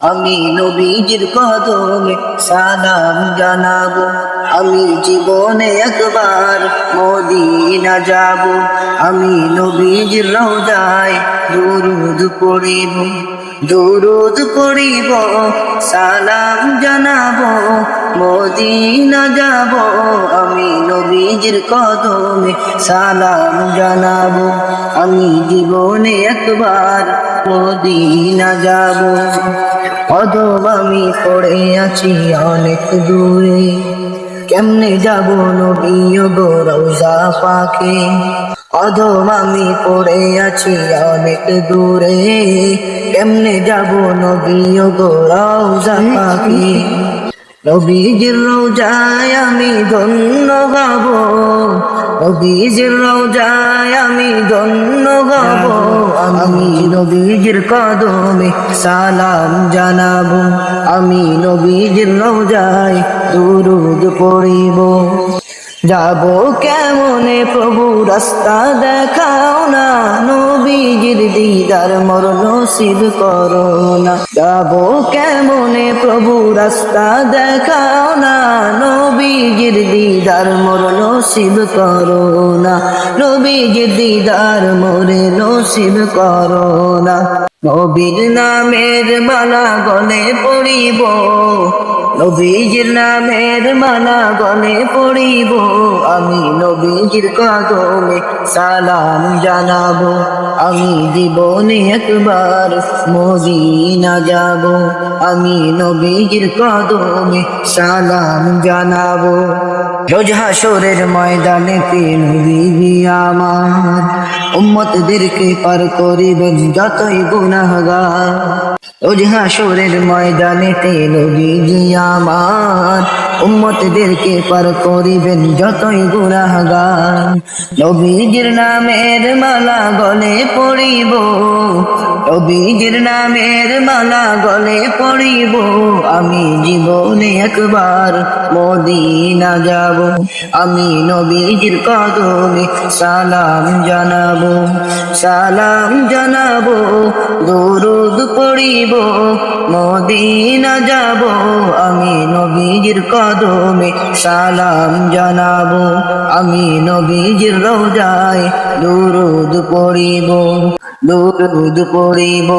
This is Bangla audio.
আমি নবীজির কদমে সালাম জানাব, আমি জীবনে একবার মদিনা যাব, আমি নবীজির রোজায় দুরুদ পড়িব দুরুদ পড়িব, সালাম জানাব, মদিনা যাব, আমি নবীজির কদমে সালাম জানাব। আমি জীবনে একবার মদিনা যাব। অদব আমি পড়ে আছি অনেক দূরে। কেমনে যাব নবী গো রোজা পাকে? অদম আমি পড়ে আছি অনেক দূরে। কেমনে যাব নবী গো রোজা পাকে? নবীজির রোজায় আমি ধন্য গাব নবীজির রোজায় আমি ধন্য গাব আমি নবীজির কদমে সালাম জানাব। আমি নবীজির রোজায় দুরুদ পড়িব। যাব কেমনে প্রভু রাস্তা দেখাও না, নবীজির দিদার মর নসিব করো না। যাব কেমনে প্রভু রাস্তা দেখাও না, নবীজির দিদার মর নসিব করো না। নবীজির দিদার মোরে নসিব করো না। নবীর নামের মালা গলে পড়িব, নবীজির নামের মালা গলে পড়িব আমি নবীর কদমে সালাম জানাব। আমি জীবনে একবার মদিনা যাব। আমি নবীর কদমে সালাম জানাব। রোজ হাসরের ময়দানে তিন দিবি আমার। উম্মতদেরকে পার করিবেন যতই গুনাহগার। রোজ হাসরের ময়দানে তেল বিবি আমার। উম্মতদেরকে পার করিবেন যতই গুনাহগার। নবীজির নামের মালা গলে পড়িব, নবীজির নামের মালা গলে পড়িব। আমি জীবনে একবার মদিনা যাব, আমি নবীজির কদমে সালাম জানাব। সালাম জানাব, দরুদ পড়িব, মদিনা যাব, আমি নবীজির কদমে সালাম জানাব, আমি নবীজির রোজায় দুরুদ পড়িব দুরুদ পড়িব।